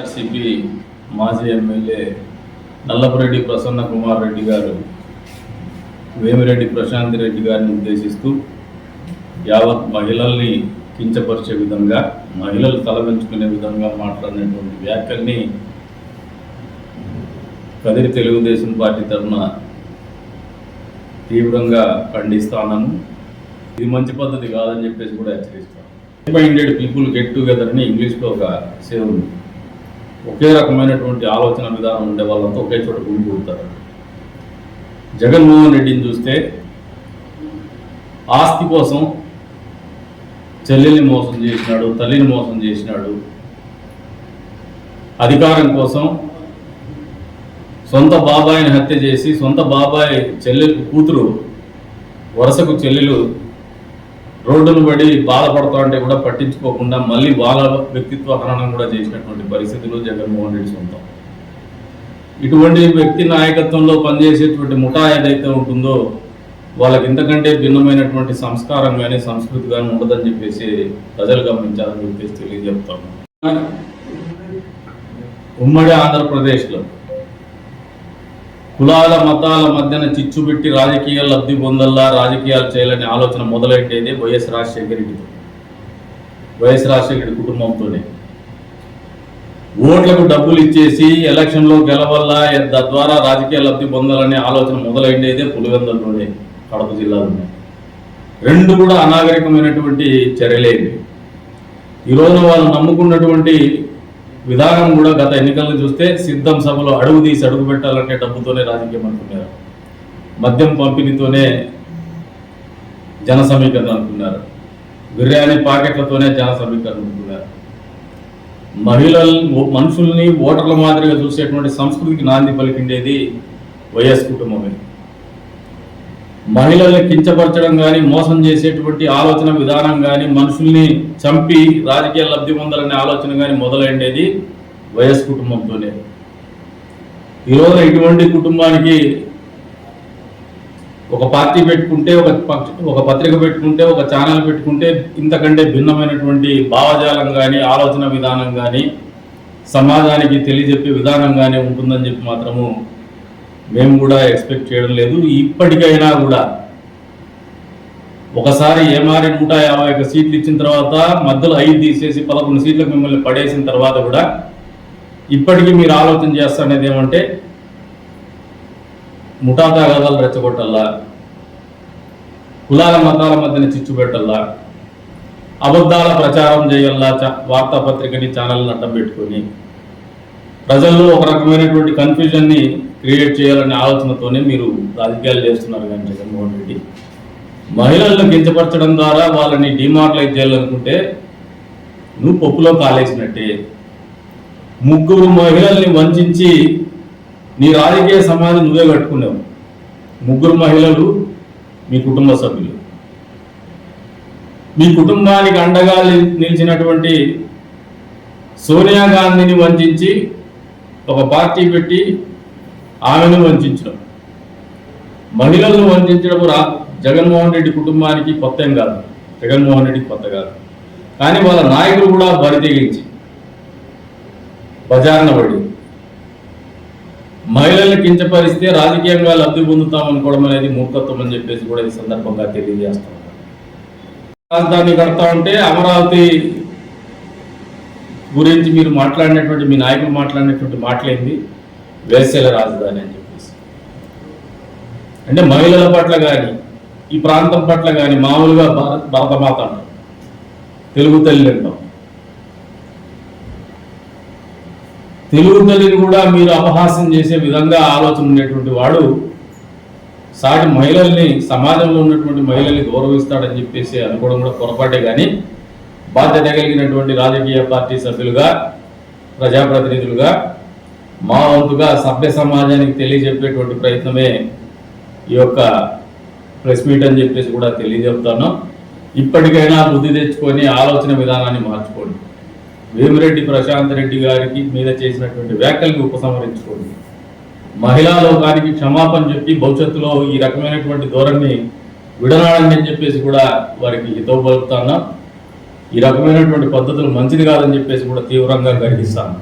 RCP మాజీ MLA Nallapureddy Prasanna Kumar Reddy గారు వేమిరెడ్డి ప్రశాంత్ రెడ్డి గారిని ఉద్దేశిస్తూ యావత్ మహిళల్ని కించపరిచే విధంగా మహిళలు తలపెంచుకునే విధంగా మాట్లాడినటువంటి వ్యాఖ్యల్ని కదిరి తెలుగుదేశం పార్టీ తరఫున తీవ్రంగా ఖండిస్తాను ఇది మంచి పద్ధతి కాదని చెప్పేసి కూడా హెచ్చరిస్తాను. మైండెడ్ పీపుల్ గెట్ టుగెదర్ అని ఇంగ్లీష్లో ఒక సేవ్ ఉంది. ఒకే రకమైనటువంటి ఆలోచన విధానం ఉండే వాళ్ళంతా ఒకే చోట గుమికూడతారు జగన్మోహన్ రెడ్డిని చూస్తే ఆస్తి కోసం చెల్లెల్ని మోసం చేసినాడు తల్లిని మోసం చేసినాడు అధికారం కోసం సొంత బాబాయిని హత్య చేసి సొంత బాబాయ్ చెల్లెలు కూతురు వరుసకు చెల్లెలు రోడ్డును పడి బాధపడతా అంటే కూడా పట్టించుకోకుండా మళ్ళీ వాళ్ళ వ్యక్తిత్వ హననం కూడా చేసినటువంటి పరిస్థితులు జగన్మోహన్ రెడ్డి సొంతం. ఇటువంటి వ్యక్తి నాయకత్వంలో పనిచేసేటువంటి ముఠా ఏదైతే ఉంటుందో వాళ్ళకి ఇంతకంటే భిన్నమైనటువంటి సంస్కారం కానీ సంస్కృతి కానీ ఉండదని చెప్పేసి ప్రజలు గమనించాలని చెప్పేసి తెలియజెప్తాము ఉమ్మడి ఆంధ్రప్రదేశ్లో కులాల మతాల మధ్యన చిచ్చు పెట్టి రాజకీయ లబ్ధి పొందల్లా రాజకీయాలు చేయాలనే ఆలోచన మొదలైండేది వైఎస్ రాజశేఖర రెడ్డితో వైఎస్ రాజశేఖర రెడ్డి కుటుంబంతోనే. ఓట్లకు డబ్బులు ఇచ్చేసి ఎలక్షన్లో గెలవల్లా తద్వారా రాజకీయ లబ్ధి పొందాలనే ఆలోచన మొదలైండేదే పులివెందులలోనే కడప జిల్లాలోనే. రెండు కూడా అనాగరికమైనటువంటి చర్యలేవి ఈరోజు వాళ్ళు నమ్ముకున్నటువంటి విధానం కూడా గత ఎన్నికలను చూస్తే సిద్ధం సభలో అడుగు తీసి అడుగు పెట్టాలంటే డబ్బుతోనే రాజకీయం అనుకున్నారు. మద్యం పంపిణీతోనే జన సమీకరణ అనుకున్నారు. బిర్యానీ పాకెట్లతోనే జన సమీకరణ అనుకున్నారు. మహిళలు మనుషుల్ని ఓటర్ల మాదిరిగా చూసేటువంటి సంస్కృతికి నాంది పలికిండేది వైఎస్ కుటుంబమే. మహిళల్ని కించపరచడం కానీ మోసం చేసేటువంటి ఆలోచన విధానం కానీ మనుషుల్ని చంపి రాజకీయ లబ్ధి పొందాలనే ఆలోచన కానీ మొదలైండేది వైఎస్ కుటుంబంతోనే. ఈరోజు ఇటువంటి కుటుంబానికి ఒక పార్టీ పెట్టుకుంటే ఒక ఒక పత్రిక పెట్టుకుంటే ఒక ఛానల్ పెట్టుకుంటే ఇంతకంటే భిన్నమైనటువంటి భావజాలం కానీ ఆలోచన విధానం కానీ సమాజానికి తెలియజెప్పే విధానం కానీ ఉంటుందని చెప్పి మాత్రము మేము కూడా ఎక్స్పెక్ట్ చేయడం లేదు. ఇప్పటికైనా కూడా ఒకసారి ఏమారి నూట యాభై ఒక్క సీట్లు ఇచ్చిన తర్వాత మధ్యలో ఐదు తీసేసి పదకొండు సీట్లకు మిమ్మల్ని పడేసిన తర్వాత కూడా ఇప్పటికీ మీరు ఆలోచన చేస్తానేది ఏమంటే ముఠా తాగాదాలు రెచ్చగొట్టల్లా కులాల మతాల మధ్యన చిచ్చు పెట్టల్లా అబద్ధాల ప్రచారం చేయల్లా వార్తాపత్రికని ఛానల్ని అడ్డం పెట్టుకొని ప్రజల్లో ఒక రకమైనటువంటి కన్ఫ్యూజన్ని క్రియేట్ చేయాలనే ఆలోచనతోనే మీరు రాజకీయాలు చేస్తున్నారు కానీ జగన్మోహన్ రెడ్డి. మహిళలను కించపరచడం ద్వారా వాళ్ళని డిమార్టలైజ్ చేయాలనుకుంటే నువ్వు పప్పులో కాలేసినట్టే. ముగ్గురు మహిళల్ని వంచి నీ రాజకీయ సమాధి నువ్వే కట్టుకున్నావు. ముగ్గురు మహిళలు మీ కుటుంబ సభ్యులు. మీ కుటుంబానికి అండగా నిలిచినటువంటి సోనియా గాంధీని వంచి ఒక పార్టీ పెట్టి ఆమెను వంచడం. మహిళలను వంచడం రా జగన్మోహన్ రెడ్డి కుటుంబానికి కొత్త ఏం కాదు. జగన్మోహన్ రెడ్డి కొత్త కాదు. కానీ వాళ్ళ నాయకులు కూడా బరితెగించి బజార్న పడి మహిళల్ని కించపరిస్తే రాజకీయంగా లబ్ధి పొందుతాం అనుకోవడం అనేది మూర్ఖత్వం అని చెప్పేసి కూడా ఈ సందర్భంగా తెలియజేస్తాం రాజధాని కడతా ఉంటే అమరావతి గురించి మీరు మాట్లాడినటువంటి మీ నాయకులు మాట్లాడినటువంటి మాటలేంది? వేసేల రాజధాని అని చెప్పేసి. అంటే మహిళల పట్ల కానీ ఈ ప్రాంతం పట్ల కానీ మామూలుగా భారత భరతమాత అంటాం. తెలుగు తల్లి అంటాం. తెలుగు తల్లిని కూడా మీరు అపహాస్యం చేసే విధంగా ఆలోచన ఉండేటువంటి వాడు సాటి మహిళల్ని సమాజంలో ఉన్నటువంటి మహిళల్ని గౌరవిస్తాడని చెప్పేసి అనుకోవడం కూడా పొరపాటే కానీ బాధ్యత కలిగినటువంటి రాజకీయ పార్టీ సభ్యులుగా ప్రజాప్రతినిధులుగా మా వంతుగా సభ్య సమాజానికి తెలియజెప్పేటువంటి ప్రయత్నమే ఈ యొక్క ప్రెస్ మీట్ అని చెప్పేసి కూడా తెలియజెప్తాను. ఇప్పటికైనా బుద్ధి తెచ్చుకొని ఆలోచన విధానాన్ని మార్చుకోండి. వేమిరెడ్డి ప్రశాంత్ రెడ్డి గారికి మీద చేసినటువంటి వ్యాఖ్యలకు ఉపసంహరించుకోండి. మహిళా లోకానికి క్షమాపణ చెప్పి భవిష్యత్తులో ఈ రకమైనటువంటి ధోరణి విడనాడండి అని చెప్పేసి కూడా వారికి హితవు పలుకుతాను. ఈ రకమైనటువంటి పద్ధతులు మంచిది కాదని చెప్పేసి కూడా తీవ్రంగా గర్హిస్తాను